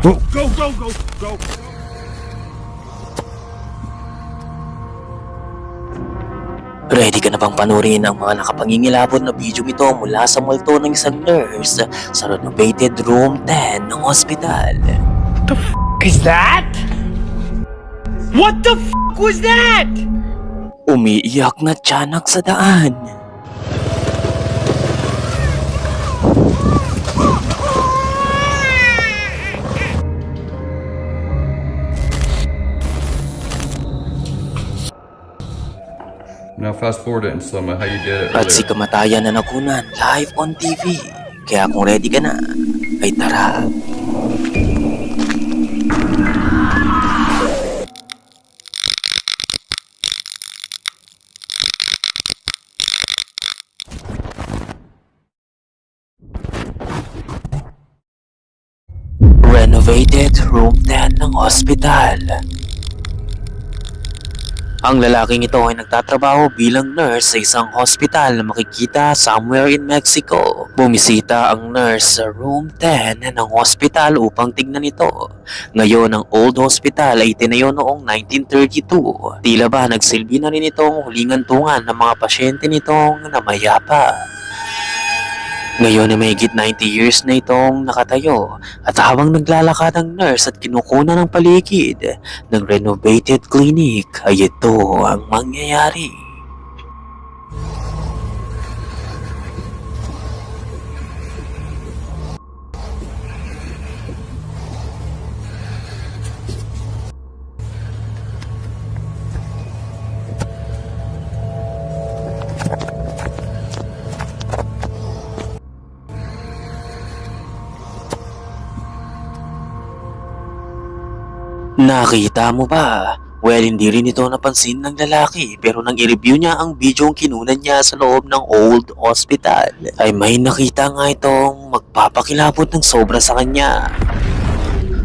Go, go, go, go! Ready ka na bang panurin ang mga nakapangingilabot na video ito mula sa multo ng isang nurse sa renovated room 10 ng ospital? Is that? What the f was that? Umiiyak na tiyanak sa daan. Now fast forward it and slow mo how you did it At si earlier. kamatayan na nakunan live on TV. Kaya kung ready ka na, ay tara. Renovated room 10 ng ospital. Ang lalaking ito ay nagtatrabaho bilang nurse sa isang hospital na makikita somewhere in Mexico. Bumisita ang nurse sa room 10 ng hospital upang tignan ito. Ngayon, ang old hospital ay tinayo noong 1932. Tila ba nagsilbi na rin itong hulingan tungan ng mga pasyente nitong namayapa. Ngayon ay mahigit 90 years na itong nakatayo at habang naglalakad ang nurse at kinukuna ng paligid ng renovated clinic ay ito ang mangyayari. Nakita mo ba? Well, hindi rin ito napansin ng lalaki pero nang i-review niya ang video ang kinunan niya sa loob ng old hospital ay may nakita nga itong magpapakilabot ng sobra sa kanya.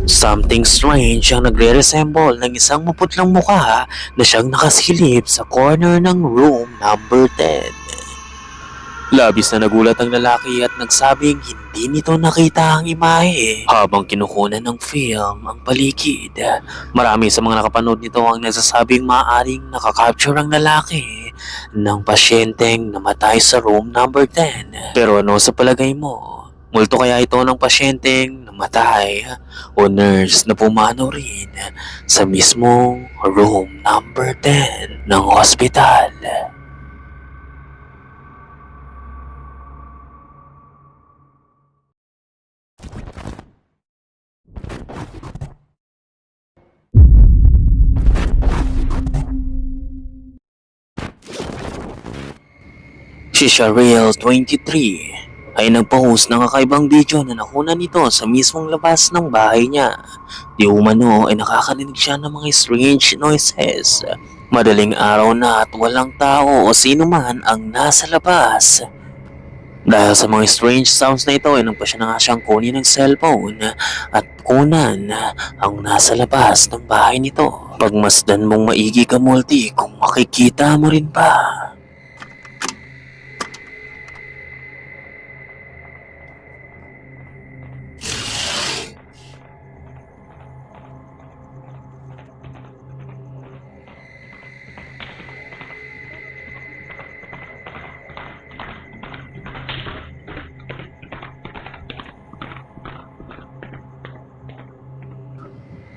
Something strange ang nagre-resemble ng isang maputlang mukha na siyang nakasilip sa corner ng room number 10. Labis na nagulat ang lalaki at nagsabing hindi nito nakita ang imahe habang kinukunan ng film ang paligid. Marami sa mga nakapanood nito ang nagsasabing maaaring nakakapture ang lalaki ng pasyenteng namatay sa room number 10. Pero ano sa palagay mo? Multo kaya ito ng pasyenteng namatay o nurse na pumanaw rin sa mismong room number 10 ng hospital? Si Sharil, 23, ay nagpost ng kakaibang video na nakuna nito sa mismong labas ng bahay niya. Di umano ay nakakarinig siya ng mga strange noises. Madaling araw na at walang tao o sino man ang nasa labas. Dahil sa mga strange sounds na ito ay nagpa siya na nga siyang kunin ng cellphone at kunan ang nasa labas ng bahay nito. Pagmasdan mong maigi ka multi kung makikita mo rin pa.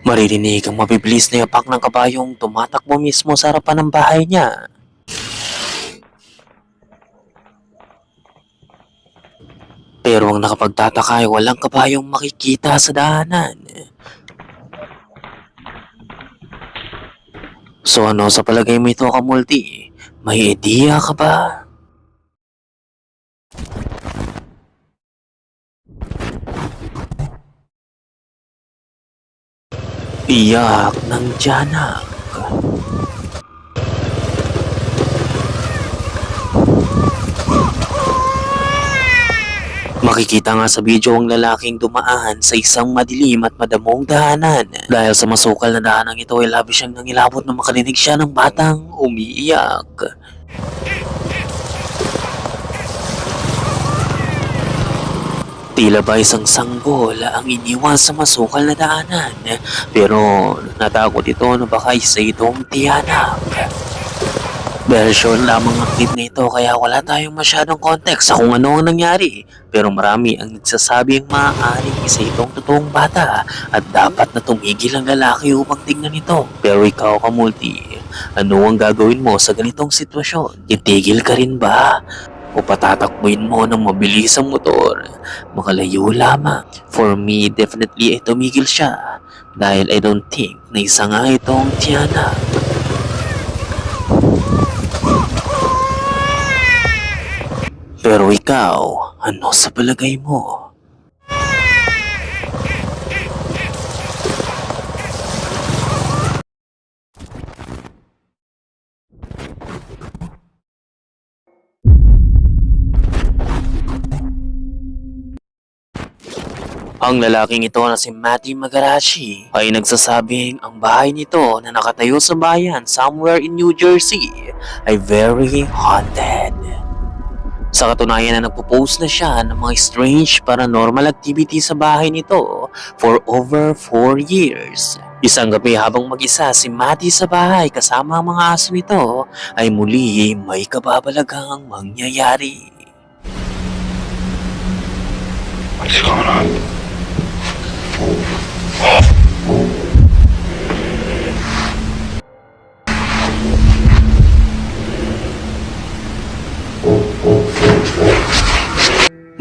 Maririnig ang mabibilis na yapak ng kabayong tumatakbo mismo sa harapan ng bahay niya. Pero ang nakapagtataka ay walang kabayong makikita sa daanan. So ano sa palagay mo ito kamulti? May ideya ka ba? Iyak ng tiyanak. Makikita nga sa video ang lalaking dumaan sa isang madilim at madamong daanan. Dahil sa masukal na dahanan ito ay labis siyang nangilabot na makarinig siya ng batang umiiyak. Tila ba isang sanggol ang iniwan sa masukal na daanan. Pero natakot ito na baka isa itong tiyanak. Version lamang ang clip na ito kaya wala tayong masyadong context sa kung ano ang nangyari. Pero marami ang nagsasabing maaaring isa itong totoong bata at dapat na tumigil ang lalaki upang tingnan ito. Pero ikaw kamulti, ano ang gagawin mo sa ganitong sitwasyon? Itigil ka rin ba? O patatakbuin mo ng mabilis ang motor? Makalayo lamang. For me, definitely ay tumigil siya. Dahil I don't think na isa nga itong tiyanak. Pero ikaw, ano sa palagay mo? Ang lalaking ito na si Matty Magarashi ay nagsasabing ang bahay nito na nakatayo sa bayan somewhere in New Jersey ay very haunted. Sa katunayan na nagpo-post na siya ng mga strange paranormal activity sa bahay nito for over 4 years. Isang gabi habang mag-isa si Matty sa bahay kasama ang mga aso nito ay muli may kababalaghang mangyayari. What's going on?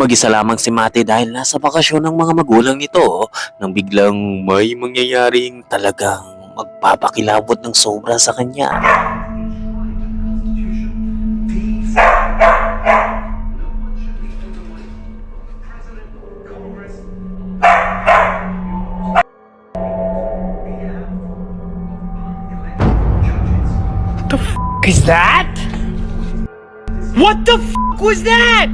Mag-isa lamang si Mate dahil nasa bakasyon ng mga magulang nito nang biglang may mangyayaring talagang magpapakilabot ng sobra sa kanya. What the f is that? What the f was that?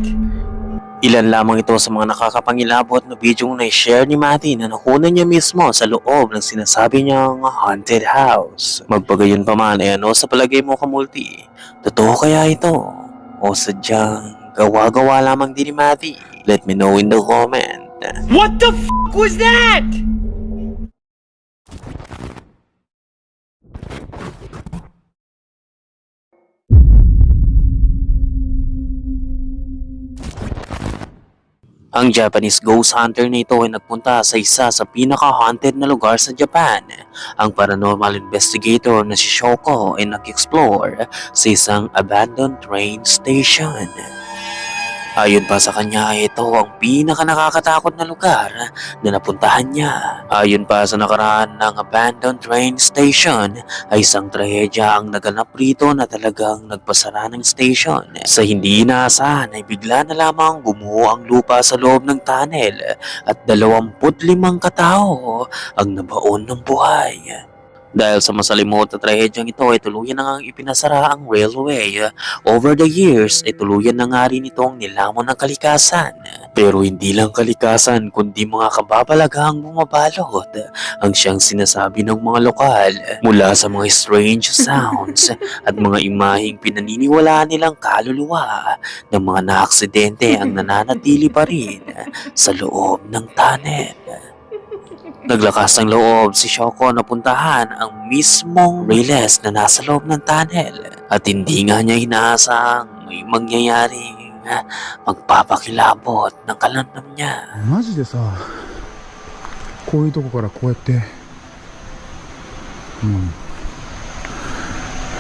Ilan lamang ito sa mga nakakapangilabot na bidyong na-share ni Mati na nakunan niya mismo sa loob ng sinasabi niyang haunted house. Magpagayon pa man ay ano sa palagay mo kamulti? Totoo kaya ito? O sadyang gawa-gawa lamang din ni Mati? Let me know in the comment. What the f was that? Ang Japanese ghost hunter na ito ay nagpunta sa isa sa pinaka-haunted na lugar sa Japan. Ang paranormal investigator na si Shoko ay nag-explore sa isang abandoned train station. Ayon pa sa kanya ito ang pinaka nakakatakot na lugar na napuntahan niya. Ayon pa sa nakaraan ng abandoned train station ay isang trahedya ang naganap rito na talagang nagpasara ng station. Sa hindi inaasahan ay bigla na lamang gumuho ang lupa sa loob ng tunnel at 25 katao ang nabaon ng buhay. Dahil sa masalimot na trahedyang ito ay tuluyan na ngang ipinasara ang railway. Over the years ay tuluyan na nga rin itong nilamon ng kalikasan. Pero hindi lang kalikasan kundi mga kababalaghang bumabalot ang siyang sinasabi ng mga lokal mula sa mga strange sounds at mga imaheng pinaniniwalaan nilang kaluluwa ng mga naaksidente ang nananatili pa rin sa loob ng tunnel. Naglakas ng loob si Shoko na puntahan ang mismong Riles na nasa loob ng tunnel at hindi nga niya inaasang may mangyayaring ah, magpapakilabot ng kalanam niya. マジでさこういうとこからこうやってうんや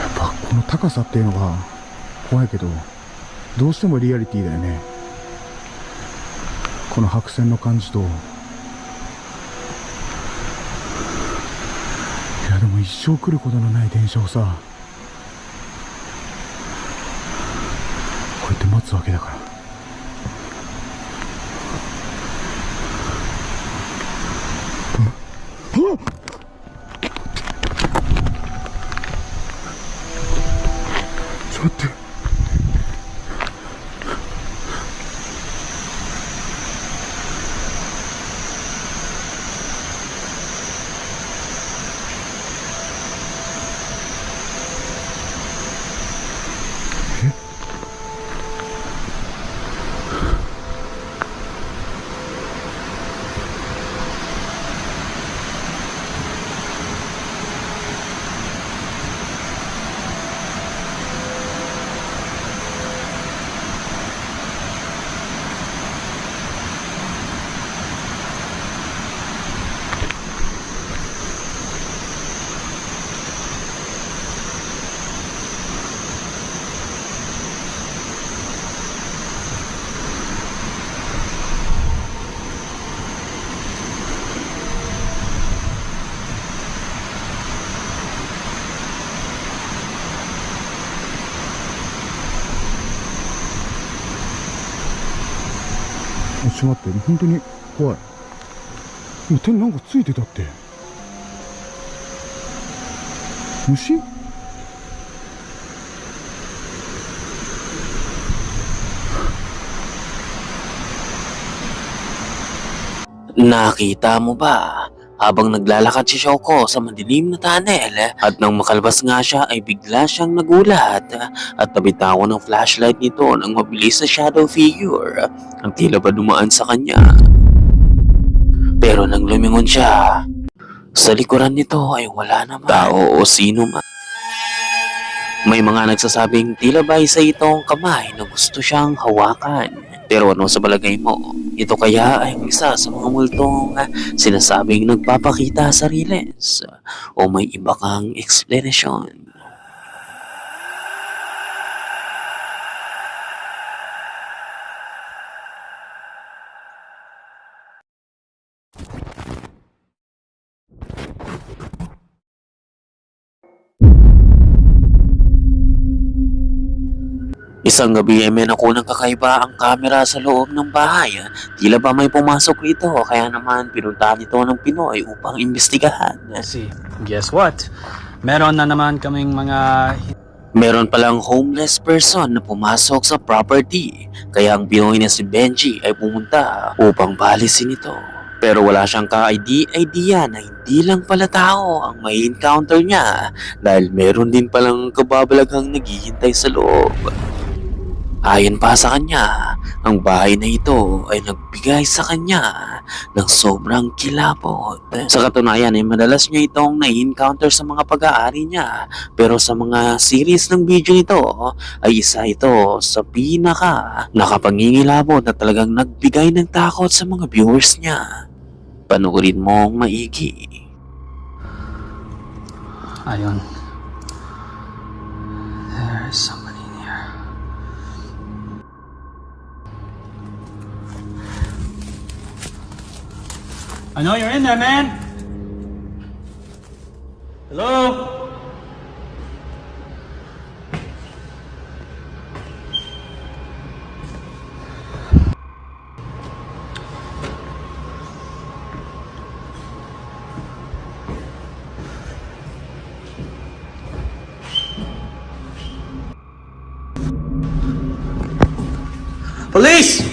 っぱこの高さっていうのが怖いけどどうしてもリアリティだよねこの白線の感じと 一生来ることのない電車をさこうやって待つわけだから。ちょっと待って、本当に怖い。もう手になんかついてたって。虫？Nakita mo ba? Habang naglalakad si Shoko sa madilim na tunnel at nang makalabas nga siya ay bigla siyang nagulat at nabitawan ng flashlight nito ng mabilis na shadow figure ang tila ba dumaan sa kanya. Pero nang lumingon siya, sa likuran nito ay wala naman tao o sino man. May mga nagsasabing tila ba isa itong kamay na gusto siyang hawakan. Pero ano sa balagay mo? Ito kaya ay isa sa mga multong ah, sinasabing nagpapakita sa riles o may iba kang explanation. Isang gabi ay may nakunang kakaiba ang kamera sa loob ng bahay. Tila ba may pumasok rito kaya naman pinuntahan ito ng Pinoy upang imbestigahan. See, guess what? Meron na naman kaming mga Meron palang homeless person na pumasok sa property kaya ang Pinoy na si Benji ay pumunta upang palisin ito. Pero wala siyang ka-ID-idea na hindi lang pala tao ang may encounter niya dahil meron din palang kababalaghang naghihintay sa loob. Ayon pa sa kanya, ang bahay na ito ay nagbigay sa kanya ng sobrang kilabot. Sa katunayan ay madalas niya itong na-encounter sa mga pag-aari niya pero sa mga series ng video nito ay isa ito sa pinaka nakapangingilabot na talagang nagbigay ng takot sa mga viewers niya. Panuorin mong maigi. ayun. There's somebody I know you're in there, man. Hello? Police!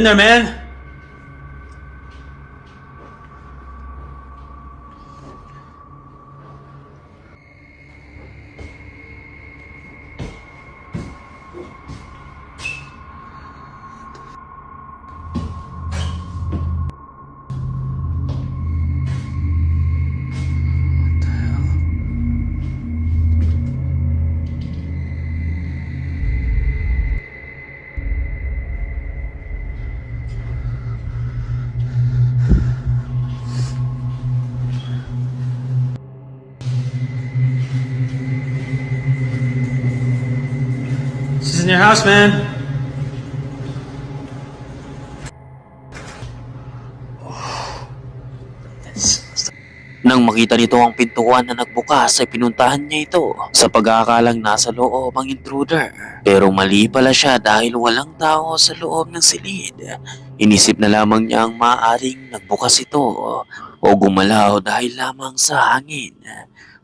In there, man. Your house, man. Nang makita nito ang pintuan na nagbukas ay pinuntahan niya ito sa pag-aakalang nasa loob ang intruder. Pero mali pala siya dahil walang tao sa loob ng silid. Inisip na lamang niya ang maaaring nagbukas ito o gumalaw dahil lamang sa hangin.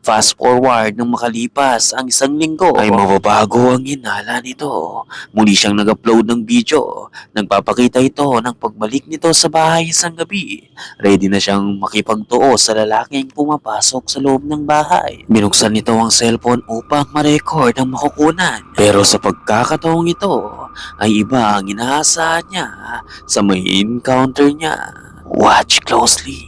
Fast forward nang makalipas ang isang linggo ay mababago ang hinala nito. Muli siyang nag-upload ng video. Nagpapakita ito ng pagbalik nito sa bahay isang gabi. Ready na siyang makipagtuo sa lalaking pumapasok sa loob ng bahay. Binuksan nito ang cellphone upang ma-record ang makukunan. Pero sa pagkakataong ito ay iba ang inaasahan niya sa may encounter niya. Watch closely.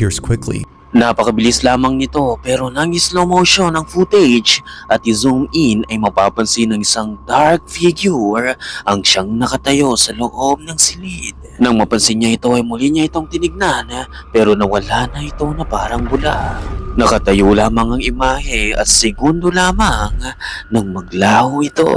It appears quickly, Napakabilis lamang nito pero nang slow motion ang footage at i-zoom in ay mapapansin ng isang dark figure ang siyang nakatayo sa loob ng silid. Nang mapansin niya ito ay muli niya itong tinignan pero nawala na ito na parang bula. Nakatayo lamang ang imahe at segundo lamang nang maglaho ito.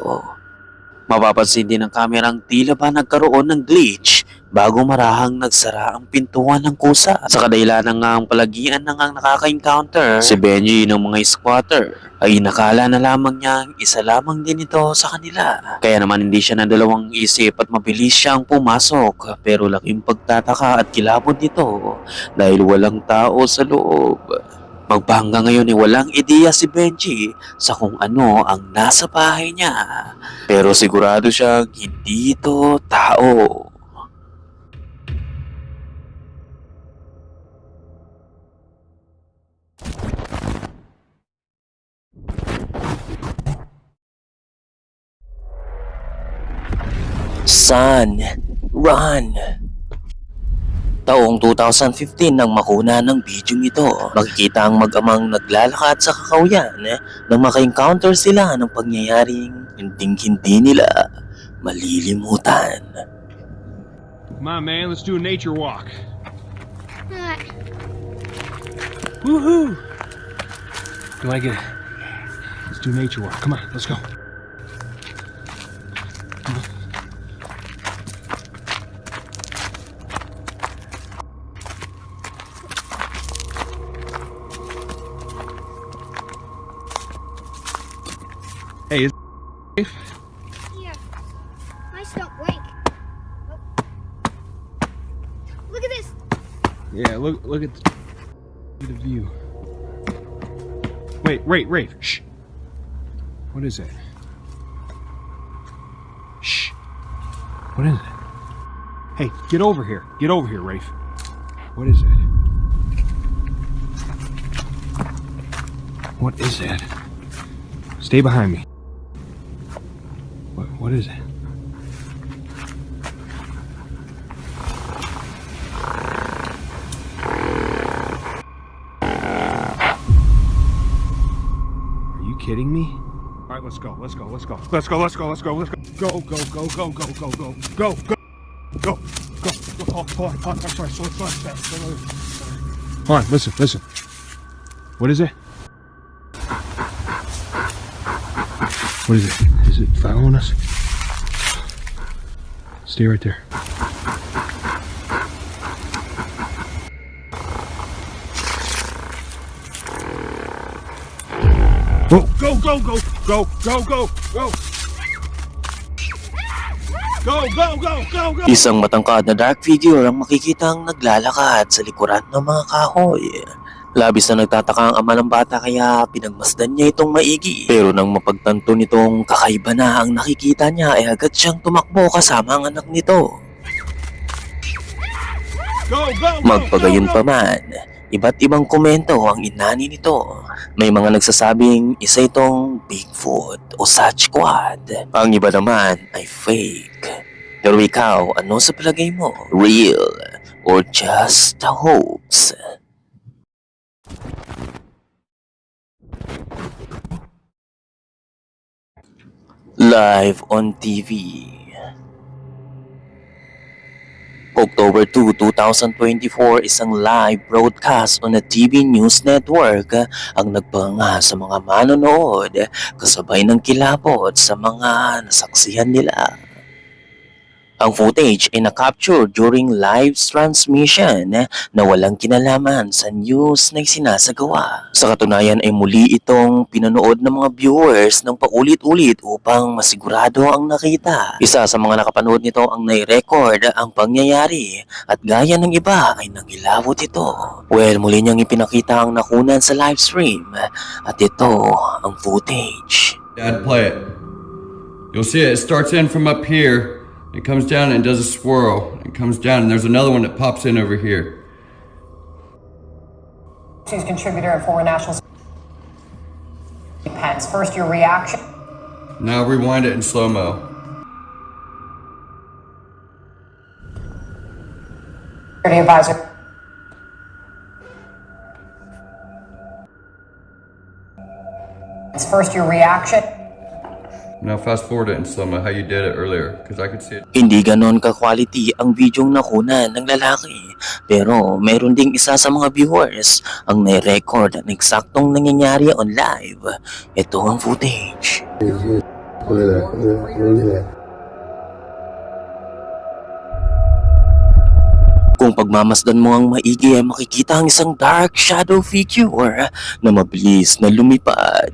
Mapapansin din ng kamerang tila ba nagkaroon ng glitch bago marahang nagsara ang pintuan ng kusa. Sa kadahilan ng ang palagian ng ang nakaka-encounter, si Benji ng mga squatter ay nakala na lamang niya isa lamang din ito sa kanila. Kaya naman hindi siya na dalawang isip at mabilis siyang pumasok pero laking pagtataka at kilabot nito dahil walang tao sa loob. Magpahangga ngayon ay walang ideya si Benji sa kung ano ang nasa bahay niya. Pero sigurado siyang hindi ito tao. Son, run! Taong 2015 nang makuna ng video ito, makikita ang mag-amang naglalakad sa kakauyan nang maka-encounter sila ng pangyayaring hinding-hindi nila malilimutan. Come on, man, let's do a nature walk. Alright. Woohoo! Do I get it? Let's do nature walk. Come on, let's go. Hey, is Here. Nice don't break. Oh. Look at this. Yeah, look look at at the view. Wait, wait, wait. Shh. What is it? Shh. What is it? Hey, get over here. Get over here, Rafe. What is it? What is it? Stay behind me. What what is it? Kidding me? All right, let's go. Let's go. Let's go. Let's go. Let's go. Let's go. Let's go. Go. Go. Go. Go. Go. Go. Go. Go. Go. Go. Go. Hold on. I'm sorry. Slow, slow, slow, slow, slow. Hold on. Listen. Listen. What is it? What is it? Is it following us? Stay right there. Go, go, go, go, go, go, go, go. Go, go, go. Isang matangkad na dark figure ang makikitang naglalakad sa likuran ng mga kahoy. Labis na nagtataka ang ama ng bata kaya pinagmasdan niya itong maigi. Pero nang mapagtanto nitong kakaiba na ang nakikita niya ay agad siyang tumakbo kasama ang anak nito. Go, go, go, Magpagayon go, pa man, iba't ibang komento ang inani nito. May mga nagsasabing isa itong Bigfoot o Sasquatch. Ang iba naman ay fake. Pero ikaw, ano sa palagay mo? Real or just a hoax? Live on TV. October 2, 2024, isang live broadcast on a TV news network ang nagpanga sa mga manonood kasabay ng kilabot sa mga nasaksihan nila. Ang footage ay na-capture during live transmission na walang kinalaman sa news na isinasagawa. Sa katunayan ay muli itong pinanood ng mga viewers ng paulit-ulit upang masigurado ang nakita. Isa sa mga nakapanood nito ang nai-record ang pangyayari at gaya ng iba ay nangilabot ito. Well, muli niyang ipinakita ang nakunan sa live stream at ito ang footage. Dad, play it. You'll see it. It starts in from up here. It comes down and does a swirl. It comes down and there's another one that pops in over here. She's contributor at Foreign National. Pence, first your reaction. Now rewind it in slow mo. Security advisor. It's first your reaction. Now fast forward it and slow mo how you did it earlier, because I could see it. Hindi ganon ka-quality ang bidyong nakunan ng lalaki. Pero meron ding isa sa mga viewers ang nai-record ang eksaktong nangyayari on live. Ito ang footage. Kung pagmamasdan mo ang maigi ay makikita ang isang dark shadow figure na mabilis na lumipad.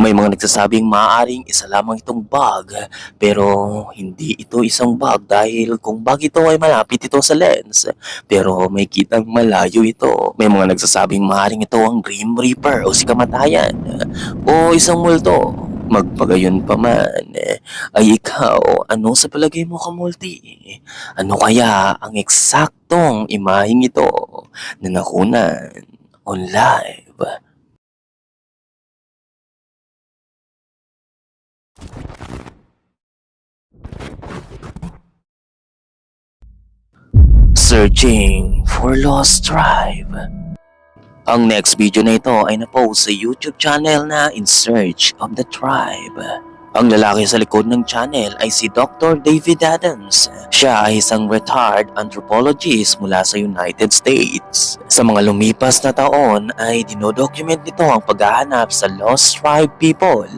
May mga nagsasabing maaaring isa lamang itong bug pero hindi ito isang bug dahil kung bug ito ay malapit ito sa lens pero may kitang malayo ito. May mga nagsasabing maaaring ito ang Grim Reaper o si Kamatayan o isang multo. Magpagayon pa man, ay ikaw, ano sa palagay mo kamulti? Ano kaya ang eksaktong imaheng ito na nakunan on live? Searching for Lost Tribe. Ang next video na ito ay na-post sa YouTube channel na In Search of the Tribe. Ang lalaki sa likod ng channel ay si Dr. David Adams. Siya ay isang retired anthropologist mula sa United States. Sa mga lumipas na taon ay dinodocument nito ang paghahanap sa lost tribe people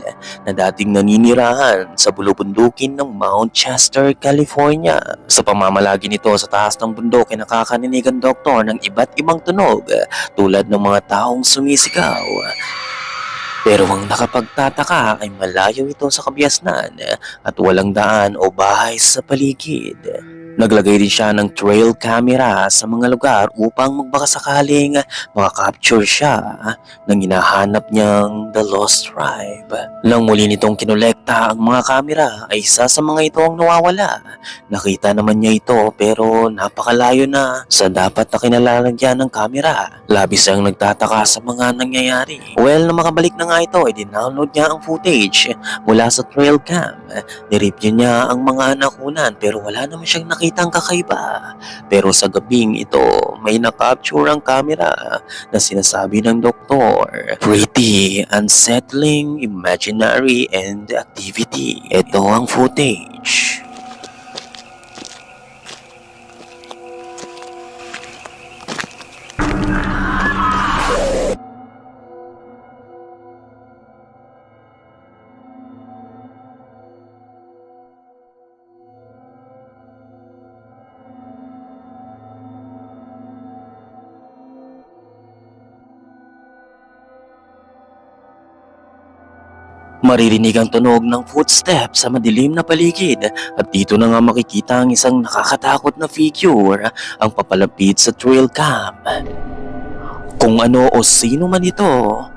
na dating naninirahan sa bulubundukin ng Mount Chester, California. Sa pamamalagi nito sa taas ng bundok ay nakakaninig ang doktor ng iba't ibang tunog tulad ng mga taong sumisigaw. Pero ang nakapagtataka ay malayo ito sa kabiasnan at walang daan o bahay sa paligid. Naglagay din siya ng trail camera sa mga lugar upang magbakasakaling makakapture siya ng hinahanap niyang The Lost Tribe. Nang muli nitong kinolekta ang mga kamera ay isa sa mga ito ang nawawala. Nakita naman niya ito pero napakalayo na sa dapat na kinalalagyan ng kamera. Labis ang nagtataka sa mga nangyayari. Well, na makabalik na nga ito ay dinownload niya ang footage mula sa trail cam. Nireview niya ang mga nakunan pero wala naman siyang nakitang kakaiba. Pero sa gabing ito, may nakapture ang camera na sinasabi ng doktor. Pretty, unsettling, imaginary, and activity. Ito ang footage. Maririnig ang tunog ng footsteps sa madilim na paligid at dito na nga makikita ang isang nakakatakot na figure ang papalapit sa trail cam. Kung ano o sino man ito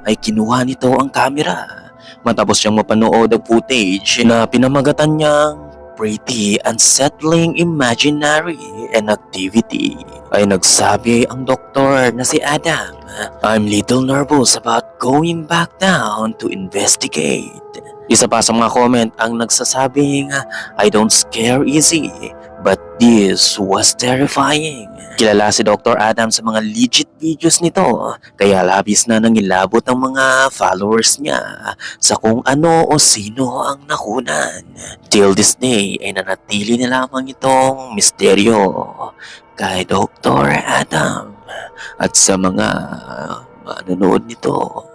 ay kinuha nito ang camera matapos siyang mapanood ang footage na pinamagatan niyang pretty, unsettling, imaginary, and activity. Ay nagsabi ang doktor na si Adam, I'm little nervous about going back down to investigate. Isa pa sa mga comment ang nagsasabing, I don't scare easy, but this was terrifying. Kilala si Dr. Adam sa mga legit videos nito, kaya labis na nangilabot ang mga followers niya sa kung ano o sino ang nakunan. Till this day ay nanatili na lamang itong misteryo kay Dr. Adam at sa mga manonood nito.